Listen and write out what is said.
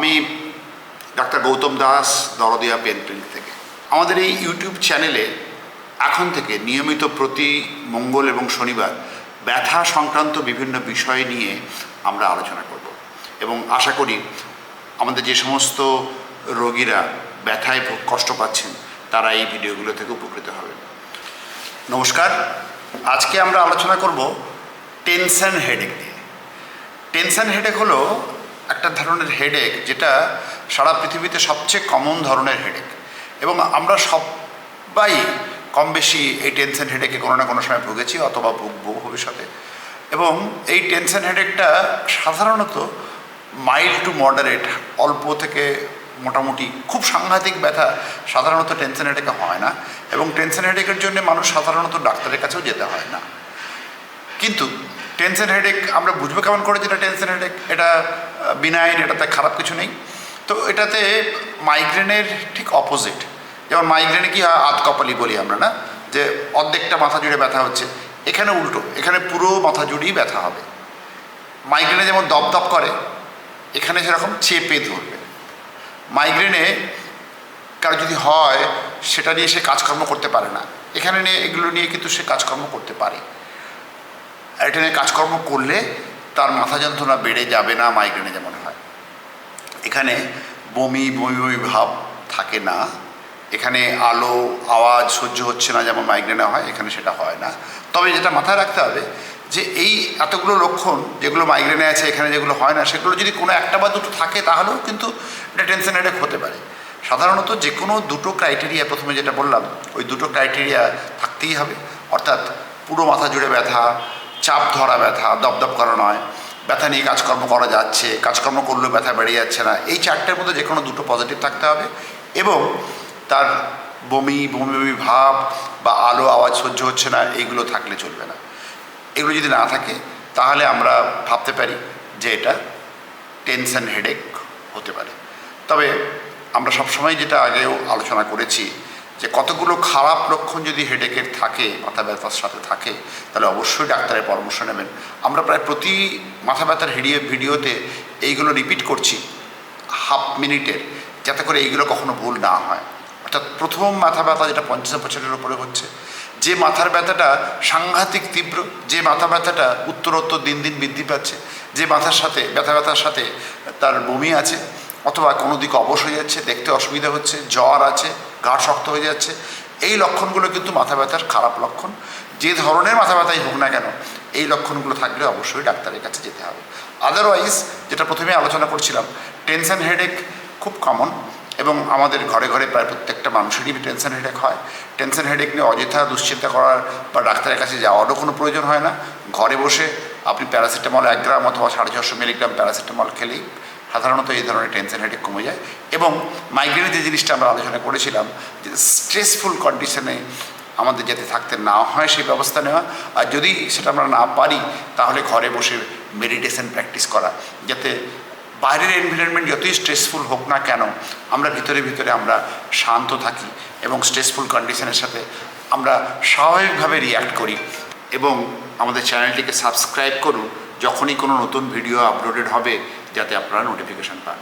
আমি doctor Gautam Das, Dardiya pain clinic থেকে। আমাদের এই ইউটিউব চ্যানেলে এখন থেকে নিয়মিত প্রতি মঙ্গল এবং শনিবার ব্যথা সংক্রান্ত বিভিন্ন বিষয় নিয়ে আমরা আলোচনা করব। এবং আশা করি আমাদের যে সমস্ত রোগীরা ব্যথায় কষ্ট পাচ্ছেন, তারা এই ভিডিওগুলো থেকে উপকৃত হবেন। নমস্কার। আজকে আমরা আলোচনা করব টেনশন হেডেক নিয়ে। টেনশন হেডেক হলো একটা ধরনের হেডেক যেটা সারা পৃথিবীতে সবচেয়ে কমন ধরনের হেডেক এবং আমরা সবাই কম বেশি এই টেনশন হেডেকে কোনো না কোনো সময় ভুগেছি, অথবা ভুগবো ভবিষ্যতে। এবং এই টেনশন হেডেকটা সাধারণত মাইল্ড টু মডারেট অল্প থেকে মোটামুটি খুব সাংঘাতিক ব্যথা সাধারণত টেনশন হেডেকে হয় না। এবং টেনশন হেডেকের জন্য মানুষ সাধারণত ডাক্তারের কাছেও যেতে হয় না। টেনশন হেডেক আমরা বুঝব কেমন করে যেটা টেনশন হেডেক এটা বিনাইন এটাতে খারাপ কিছু নেই। তো এটাতে মাইগ্রেনের ঠিক অপোজিট যেমন মাইগ্রেনে কি হয় আধ কপালি বলি আমরা, না? যে অর্ধেকটা মাথা জুড়ে ব্যথা হচ্ছে। এখানে উল্টো, এখানে পুরো মাথা জুড়েই ব্যথা হবে। মাইগ্রেনে যেমন দপদপ করে, এখানে সেরকম চেপে ধরবে। মাইগ্রেনে কারও যদি হয়, সেটা নিয়ে সে কাজকর্ম করতে পারে না। এখানে নিয়ে, এগুলো নিয়ে কিন্তু সে কাজকর্ম করতে পারে। এটা কাজকর্ম করলে তার মাথা যন্ত্রণা বেড়ে যাবে না মাইগ্রেনে যেমন হয়। এখানে বমি বমি বমি ভাব থাকে না। এখানে আলো, আওয়াজ সহ্য হচ্ছে না যেমন মাইগ্রেনে হয়, এখানে সেটা হয় না। তবে যেটা মাথায় রাখতে হবে যে এই এতগুলো লক্ষণ যেগুলো মাইগ্রেনে আছে, এখানে যেগুলো হয় না, সেগুলো যদি কোনো একটা বা দুটো থাকে তাহলেও কিন্তু এটা টেনশন হেডেক হতে পারে। সাধারণত যে কোনো দুটো ক্রাইটেরিয়া প্রথমে যেটা বললাম, ওই দুটো ক্রাইটেরিয়া থাকতেই হবে। অর্থাৎ পুরো মাথা জুড়ে ব্যথা চাপ, ধরা, ব্যথা দপদপ করা নয়। ব্যথা নিয়ে কাজকর্ম করা যাচ্ছে, কাজকর্ম করলেও ব্যথা বেড়ে যাচ্ছে না। এই চারটের মধ্যে যে কোনো দুটো পজিটিভ থাকতে হবে এবং তার বমি বমি বমি ভাব বা আলো, আওয়াজ সহ্য হচ্ছে না এইগুলো থাকলে চলবে না। এগুলো যদি না থাকে, তাহলে আমরা ভাবতে পারি যে এটা টেনশন হেডেক হতে পারে। তবে আমরা সবসময় যেটা আগেও আলোচনা করেছি যে কতগুলো খারাপ লক্ষণ যদি হেডেকের থাকে, মাথা ব্যথার সাথে থাকে, তাহলে অবশ্যই ডাক্তারের পরামর্শ নেবেন। আমরা প্রায় প্রতি মাথা ব্যথার হেডিয়ে ভিডিওতে এইগুলো রিপিট করছি হাফ মিনিটের যাতে করে এইগুলো কখনো ভুল না হয়। অর্থাৎ প্রথম মাথা ব্যথা যেটা পঞ্চাশ বছরের উপরে হচ্ছে, যে মাথার ব্যথাটা সাংঘাতিক তীব্র, যে মাথা ব্যথাটা উত্তরোত্তর দিন দিন বৃদ্ধি পাচ্ছে, যে মাথার সাথে, ব্যথা ব্যথার সাথে তার বমি আছে অথবা কোনো দিকে অবশ হয়ে যাচ্ছে, দেখতে অসুবিধা হচ্ছে, জ্বর আছে ঘাড় শক্ত হয়ে যাচ্ছে, এই লক্ষণগুলো কিন্তু মাথা ব্যথার খারাপ লক্ষণ। যে ধরনের মাথা ব্যথাই হোক না কেন, এই লক্ষণগুলো থাকলে অবশ্যই ডাক্তারের কাছে যেতে হবে। আদারওয়াইজ যেটা প্রথমে আলোচনা করছিলাম টেনশন হেডেক খুব কমন এবং আমাদের ঘরে ঘরে প্রায় প্রত্যেকটা মানুষেরই টেনশন হেডেক হয়। টেনশন হেডেক নিয়ে অযথা দুশ্চিন্তা করার বা ডাক্তারের কাছে যাওয়ারও কোনো প্রয়োজন হয় না। ঘরে বসে আপনি প্যারাসিটামল এক গ্রাম অথবা সাড়ে ছশো মিলিগ্রাম প্যারাসিটামল খেলেই সাধারণত এই ধরনের টেনশন হেডেক কমে যায়। এবং মাইগ্রেনের যে জিনিসটা আমরা আলোচনা করেছিলাম, যে স্ট্রেসফুল কন্ডিশনে আমাদের যাতে থাকতে না হয় সেই ব্যবস্থা নেওয়া, আর যদি সেটা আমরা না পারি, তাহলে ঘরে বসে মেডিটেশন প্র্যাকটিস করা, যাতে বাইরের এনভায়রনমেন্ট যতই স্ট্রেসফুল হোক না কেন, আমরা ভিতরে ভিতরে আমরা শান্ত থাকি এবং স্ট্রেসফুল কন্ডিশনের সাথে আমরা স্বাভাবিকভাবে রিয়্যাক্ট করি। এবং আমাদের চ্যানেলটিকে সাবস্ক্রাইব করুন যখনই কোনো নতুন ভিডিও আপলোডেড হবে যাতে আপনারা নোটিফিকেশান পান।